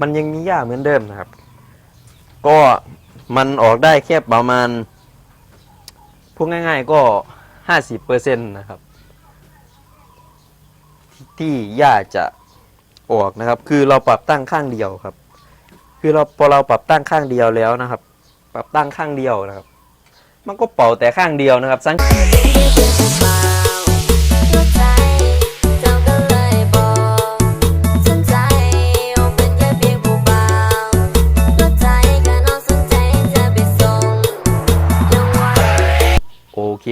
มันยังมีหญ้าเหมือนเดิมนะครับ ก็มันออกได้แค่ประมาณพูดง่าย ๆ ก็ห้าสิบเปอร์เซ็นต์นะครับ ที่หญ้าจะออกนะครับ คือเราปรับตั้งข้างเดียวครับ คือเราพอเราปรับตั้งข้างเดียวแล้วนะครับ ปรับตั้งข้างเดียวนะครับ มันก็เป่าแต่ข้างเดียวนะครับสัง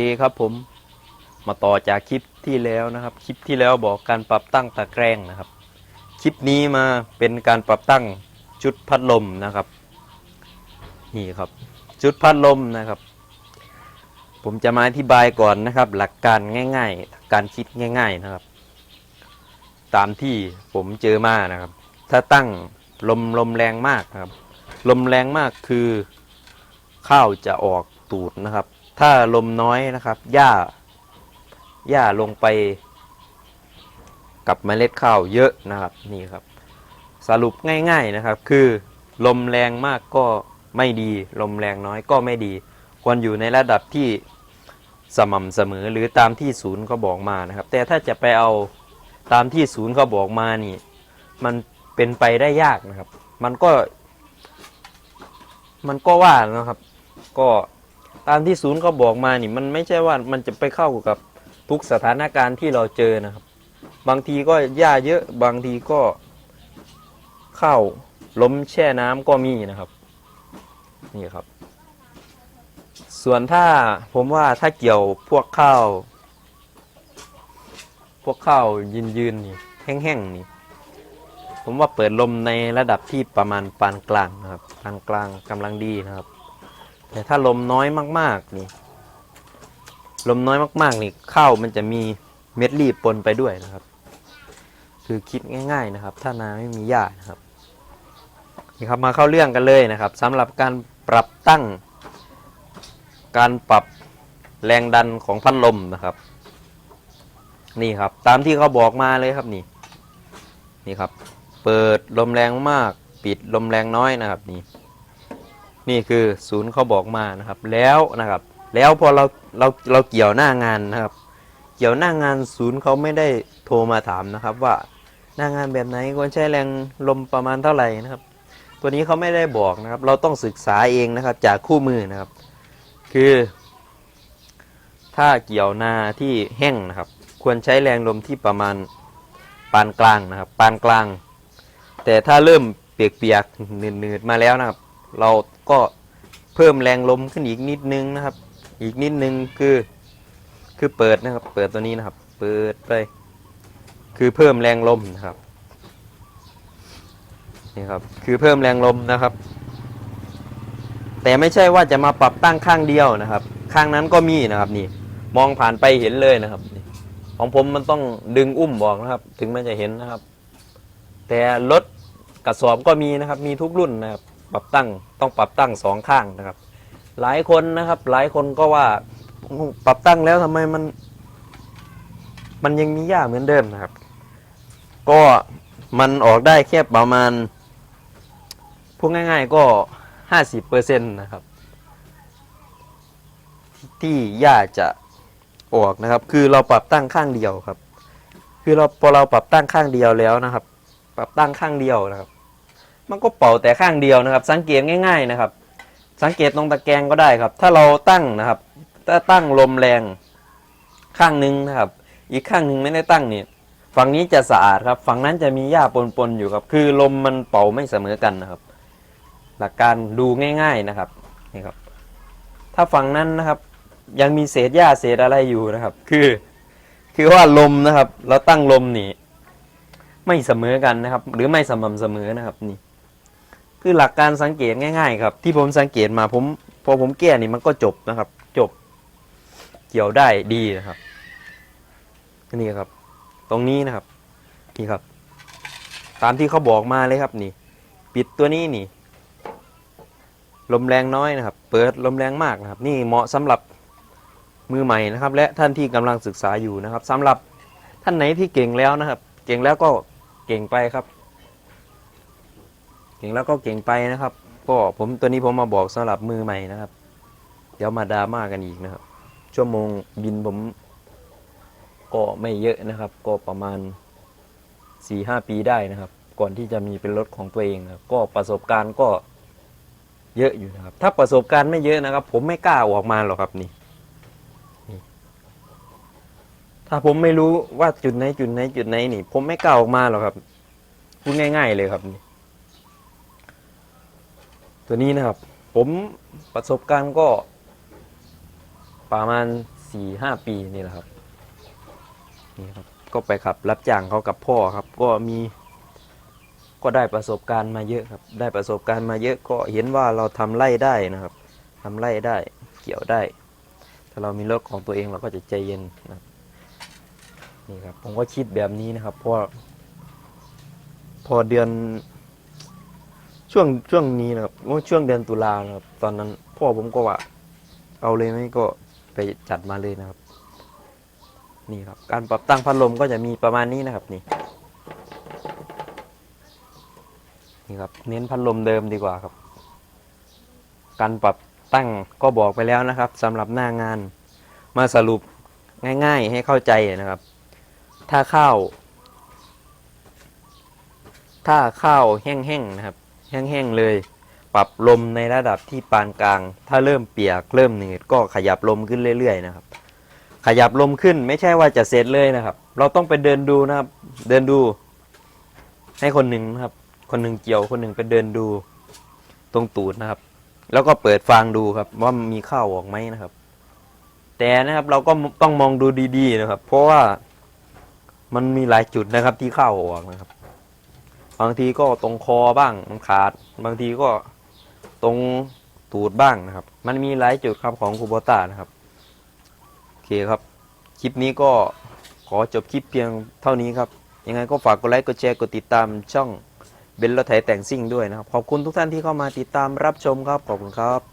คครับผมมาต่อจากคลิปที่แล้วนะครับ คลิปที่แล้วบอกการปรับตั้งตะแกรงนะครับ คลิปนี้มาเป็นการปรับตั้งชุดพัดลมนะครับ นี่ครับ ชุดพัดลมนะครับ ผมจะมาอธิบายก่อนนะครับ หลักการง่าย ๆ การคิดง่าย ๆนะครับ ตามที่ผมเจอมานะครับ ถ้าตั้งลมลมแรงมากนะครับ ลมแรงมากคือข้าวจะออกตูดนะครับ ถ้าลมน้อยนะครับ หญ้า หญ้าลงไป กับเมล็ดข้าวเยอะนะครับนี่ครับ สรุปง่ายๆนะครับ คือลมแรงมากก็ไม่ดี ลมแรงน้อยก็ไม่ดี ควรอยู่ในระดับที่สม่ำเสมอหรือตามที่ศูนย์เขาบอกมานะครับ แต่ถ้าจะไปเอาตามที่ศูนย์เขาบอกมานี่ มันเป็นไปได้ยากนะครับ มันก็ มันก็ว่านะครับ ก็ ตามที่ศูนย์เขาบอกมานี่มันไม่ใช่ว่ามันจะไปเข้ากับทุกสถานการณ์ที่เราเจอนะครับ บางทีก็หญ้าเยอะบางทีก็ข้าวล้มแช่น้ำก็มีนะครับ นี่ครับ ส่วนถ้าผมว่าถ้าเกี่ยวพวกข้าว พวกข้าวยืนยืนๆนี่แห้งๆนี่ผมว่าเปิดลมในระดับที่ประมาณปานกลางนะครับปานกลางกำลังดีนะครับ แต่ถ้าลมน้อยมากๆนี่ ลมน้อยมากๆนี่ข้าวมันจะมีเม็ดรีบปนไปด้วยนะครับ คือคิดง่าย ๆนะครับ ถ้านาไม่มีหญ้านะครับนี่ครับมาเข้าเรื่องกันเลยนะครับสำหรับการปรับตั้ง การปรับแรงดันของพัดลมนะครับ นี่ครับ ตามที่เขาบอกมาเลยครับนี่นี่ครับ เปิดลมแรงมาก ปิดลมแรงน้อยนะครับนี่ นี่คือศูนย์เขาบอกมานะครับ แล้วนะครับ แล้วพอเราเราเราเกี่ยวหน้างานนะครับ เกี่ยวหน้างานศูนย์เขาไม่ได้โทรมาถามนะครับ ว่าหน้างานแบบไหนควรใช้แรงลมประมาณเท่าไหร่นะครับ ตัวนี้เขาไม่ได้บอกนะครับ เราต้องศึกษาเองนะครับจากคู่มือนะครับ คือ ถ้าเกี่ยวนาที่แห้งนะครับ ควรใช้แรงลมที่ประมาณปานกลางนะครับ ปานกลาง แต่ถ้าเริ่มเปียกๆหนืดๆมาแล้วนะครับ เราก็เพิ่มแรงลมขึ้นอีกนิดนึงนะครับ อีกนิดนึงคือ คือเปิดนะครับ เปิดตัวนี้นะครับ เปิดไป คือเพิ่มแรงลมนะครับนี่ครับ คือเพิ่มแรงลมนะครับ แต่ไม่ใช่ว่าจะมาปรับตั้งข้างเดียวนะครับ ข้างนั้นก็มีนะครับ นี่ มองผ่านไปเห็นเลยนะครับของผมมันต้องดึงอุ้มบอกนะครับ ถึงมันจะเห็นนะครับ แต่รถกระสอบก็มีนะครับ มีทุกรุ่นนะครับ ปรับตั้งต้องปรับตั้งสองข้างนะครับ หลายคนนะครับ หลายคนก็ว่าปรับตั้งแล้วทำไมมัน มันยังมีหญ้าเหมือนเดิมนะครับ ก็มันออกได้แค่ประมาณพูดง่ายๆก็ห้าสิบเปอร์เซ็นต์นะครับ ที่หญ้าจะออกนะครับ คือเราปรับตั้งข้างเดียวครับ คือเราพอเราปรับตั้งข้างเดียวแล้วนะครับ ปรับตั้งข้างเดียวนะครับ มันก็เป่าแต่ข้างเดียวนะครับ สังเกตง่าย ๆนะครับ สังเกตตรงตะแกรงก็ได้ครับ ถ้าเราตั้งนะครับ ถ้าตั้งลมแรงข้างหนึงนะครับ อีกข้างหนึ่งไม่ได้ตั้งเนี่ยฝั่งนี้จะสะอาดครับ ฝั่งนั้นจะมีหญ้าปนๆอยู่ครับ คือลมมันเป่าไม่เสมอกันนะครับ หลักการดูง่าย ๆนะครับนี่ครับ ถ้าฝั่งนั้นนะครับ ยังมีเศษหญ้าเศษอะไรอยู่นะครับ คือ คือว่าลมนะครับ เราตั้งลมนี่ ไม่เสมอกันนะครับ หรือไม่สม่ำเสมอนะครับนี่ คือหลักการสังเกตง่าย ๆ ครับ ที่ผมสังเกตมาผมพอผมแก้นี่มันก็จบนะครับ จบ เกี่ยวได้ดีนะครับนี่ครับ ตรงนี้นะครับ นี่ครับ ตามที่เขาบอกมาเลยครับนี่ ปิดตัวนี้นี่ ลมแรงน้อยนะครับ เปิดลมแรงมากนะครับ นี่เหมาะสำหรับมือใหม่นะครับ และท่านที่กำลังศึกษาอยู่นะครับสำหรับท่านไหนที่เก่งแล้วนะครับ เก่งแล้วก็เก่งไปครับ ก่งแล้วก็เก่งไปนะครับ ก็ผมตัวนี้ผมมาบอกสำหรับมือใหม่นะครับ เดี๋ยวมาดราม่ากันอีกนะครับ ชั่วโมงบินผมก็ไม่เยอะนะครับ ก็ประมาณ4ีหปีได้นะครับ ก่อนที่จะมีเป็นรถของตัวเองนะก็ประสบการณ์ก็เยอะอยู่นะครับ ถ้าประสบการณ์ไม่เยอะนะครับ ผมไม่กล้าออกมาหรอกครับนี่นี่ถ้าผมไม่รู้ว่าจุดไหนจุดไหนจุดไหนนี่ ผมไม่กล้าออกมาหรอกครับพูดง่าย ๆ เลยครับนี่ ตัวนี้นะครับ ผมประสบการณ์ก็ ประมาณสี่ห้าปีนี่แหละครับนี่ครับ ก็ไปขับรับจ้างเขากับพ่อครับ ก็มีก็ได้ประสบการณ์มาเยอะครับ ได้ประสบการณ์มาเยอะก็เห็นว่าเราทำไร่ได้นะครับทำไร่ได้เกี่ยวได้ ถ้าเรามีรถของตัวเองเราก็จะใจเย็นนะนี่ครับ ผมก็คิดแบบนี้นะครับเพราะพอเดือน ช่วงช่วงนี้นะครับว่าช่วงเดือนตุลานะครับ ตอนนั้นพ่อผมก็ว่า เอาเลยไหมก็ไปจัดมาเลยนะครับ นี่ครับ การปรับตั้งพัดลมก็จะมีประมาณนี้นะครับนี่ นี่ครับ เน้นพัดลมเดิมดีกว่าครับ การปรับตั้งก็บอกไปแล้วนะครับสำหรับหน้างานมาสรุปง่าย ๆ ให้เข้าใจนะครับ ถ้าข้าว ถ้าข้าวแห้งๆนะครับ แห้งๆเลย ปรับลมในระดับที่ปานกลาง ถ้าเริ่มเปียกเริ่มหนืดก็ขยับลมขึ้นเรื่อยๆนะครับ ขยับลมขึ้นไม่ใช่ว่าจะเสร็จเลยนะครับ เราต้องไปเดินดูนะครับ เดินดู ให้คนหนึ่งนะครับ คนหนึ่งเกี่ยวคนหนึ่งไปเดินดูตรงตูดนะครับ แล้วก็เปิดฟางดูครับ ว่ามีข้าวออกไหมนะครับ แต่นะครับเราก็ต้องมองดูดีๆนะครับ เพราะว่ามันมีหลายจุดนะครับที่ข้าวออกนะครับ บางทีก็ตรงคอบ้างมันขาด บางทีก็ตรงตูดบ้างนะครับ มันมีหลายจุดครับของคูโบต้านะครับโอเคครับ คลิปนี้ก็ขอจบคลิปเพียงเท่านี้ครับ ยังไงก็ฝากกดไลค์กดแชร์กดติดตามช่องเบนรถไถแต่งซิ่งด้วยนะครับ ขอบคุณทุกท่านที่เข้ามาติดตามรับชมครับ ขอบคุณครับ